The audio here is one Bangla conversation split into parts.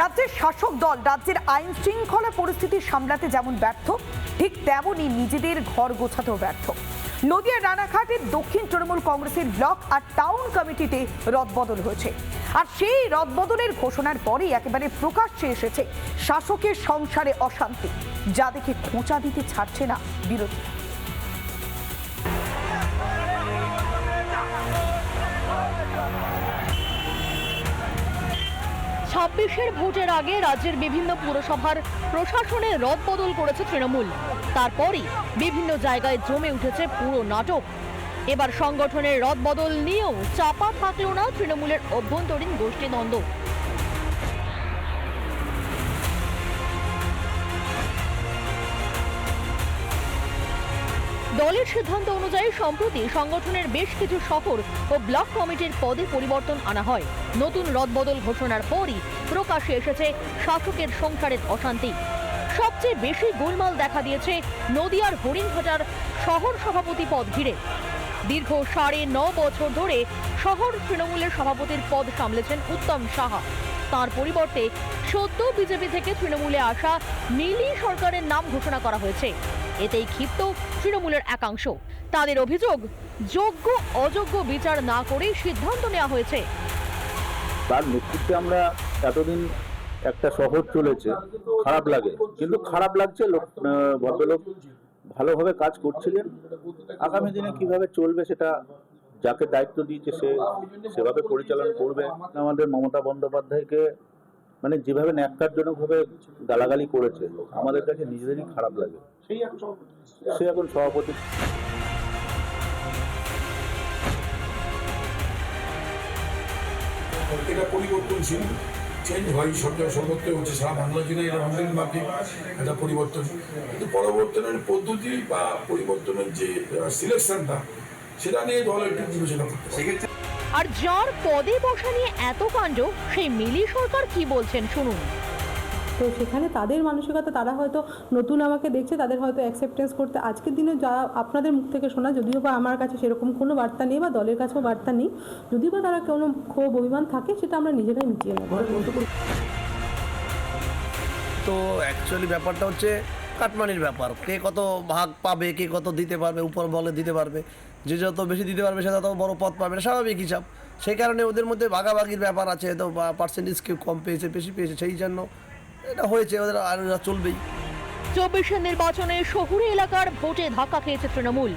রাজ্যের শাসক দল রাজ্যের আইন শৃঙ্খলা পরিস্থিতি সামলাতে যেমন ব্যর্থ, ঠিক তেমনই নিজেদের ঘর গোছাতেও ব্যর্থ। নদিয়া রানাঘাটের দক্ষিণ তৃণমূল কংগ্রেসের ব্লক আর টাউন কমিটিতে রদবদল হয়েছে। আর সেই রদবদলের ঘোষণার পরেই একেবারে প্রকাশ্যে এসেছে শাসকের সংসারে অশান্তি। যা দেখে খোঁচা দিতে ছাড়ছে না বিরোধীরা। ছাব্বিশের ভোটের আগে রাজ্যের বিভিন্ন পুরসভার প্রশাসনে রদ বদল করেছে তৃণমূল। তারপরই বিভিন্ন জায়গায় জমে উঠেছে পুরো নাটক। এবার সংগঠনের রদবদল নিয়েও চাপা থাকল না তৃণমূলের অভ্যন্তরীণ গোষ্ঠীদ্বন্দ্ব। দলের সিদ্ধান্ত অনুযায়ী সম্প্রতি সংগঠনের বেশ কিছু শহর ও ব্লক কমিটির পদে পরিবর্তন আনা হয়। নতুন রদবদল ঘোষণার পরই প্রকাশ্যে এসেছে শাসকের সংসারের অশান্তি। সবচেয়ে বেশি গোলমাল দেখা দিয়েছে নদিয়ার হরিণঘাটার শহর সভাপতি পদ ঘিরে। দীর্ঘ সাড়ে ন বছর ধরে শহর তৃণমূলের সভাপতির পদ সামলেছেন উত্তম সাহা। তার পরিবর্তে সদ্য বিজেপি থেকে তৃণমূলে আসা মিলি সরকারের নাম ঘোষণা করা হয়েছে। এতেই ক্ষিপ্ত তৃণমূলের একাংশ। তাদের অভিযোগ, যোগ্য, অযোগ্য বিচার না করেই সিদ্ধান্ত নেওয়া হয়েছে। তার নেতৃত্বে আমরা এতদিন একটা শহর চলেছে, খারাপ লাগে। কিন্তু খারাপ লাগছে, লোক ভদ্রলোক ভালোভাবে কাজ করছিলেন। আগামী দিনে কীভাবে চলবে সেটা যাকে দায়িত্ব দিয়েছে সে সেভাবে পরিচালনা করবে। আমাদের মমতা বন্দ্যোপাধ্যায়কে মানে যেভাবে ন্যাক্কারজনকভাবে গালাগালি করেছে আমাদের কাছে নিজেদেরই খারাপ লাগে। সে এখন সভাপতি। এটা পরিবর্তনশীল চেঞ্জ হয় সরকার সর্বত্র হচ্ছে সারা বাংলা জুড়ে এটা মাফিক একটা পরিবর্তন। কিন্তু পরিবর্তনের পদ্ধতি বা পরিবর্তনের যে সিলেকশনটা সেটা নিয়ে দল একটু বিবেচনা করতে পারে আর যার পদে বসা নিয়ে এত কাণ্ড সেই মিলি সরকার কি বলছেন শুনুন। তো সেখানে তাদের মানসিকতা তারা হয়তো নতুন আমাকে দেখছে তাদের হয়তো অ্যাকসেপ্টেন্স করতে আজকের দিনে যা আপনাদের মুখ থেকে শোনা যদিও বা আমার কাছে সেরকম কোনো বার্তা নেই বা দলের কাছেও বার্তা নেই যদিও বা তারা কোনো ক্ষোভ অভিমান থাকে সেটা আমরা নিজেরাই মিটিয়ে নেব। তো অ্যাকচুয়ালি ব্যাপারটা হচ্ছে কাটমানির ব্যাপার। কে কত ভাগ পাবে কে কত দিতে পারবে উপর বলে দিতে পারবে। যে যত বেশি দিতে পারবে সে তত বড় পদ পাবে স্বাভাবিক হিসাব। সেই কারণে ওদের মধ্যে ভাগাভাগির ব্যাপার আছে, তো পার্সেন্টেজ কেউ কম পেয়েছে, বেশি পেয়েছে, সেই জন্য এটা হয়েছে, ওদের আর চলবেই। চব্বিশের নির্বাচনে শহুরে এলাকার ভোটে ধাক্কা খেয়েছে তৃণমূল।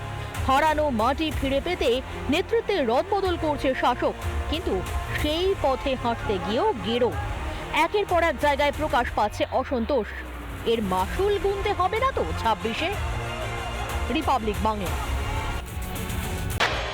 হারানো মাটি ফিরে পেতে নেতৃত্বে রদবদল করছে শাসক, কিন্তু সেই পথে হাঁটতে গিয়েও গেরো। একের পর এক জায়গায় প্রকাশ পাচ্ছে অসন্তোষ। এর মাসুল গুনতে হবে না তো ছাব্বিশে? রিপাবলিক বাংলা।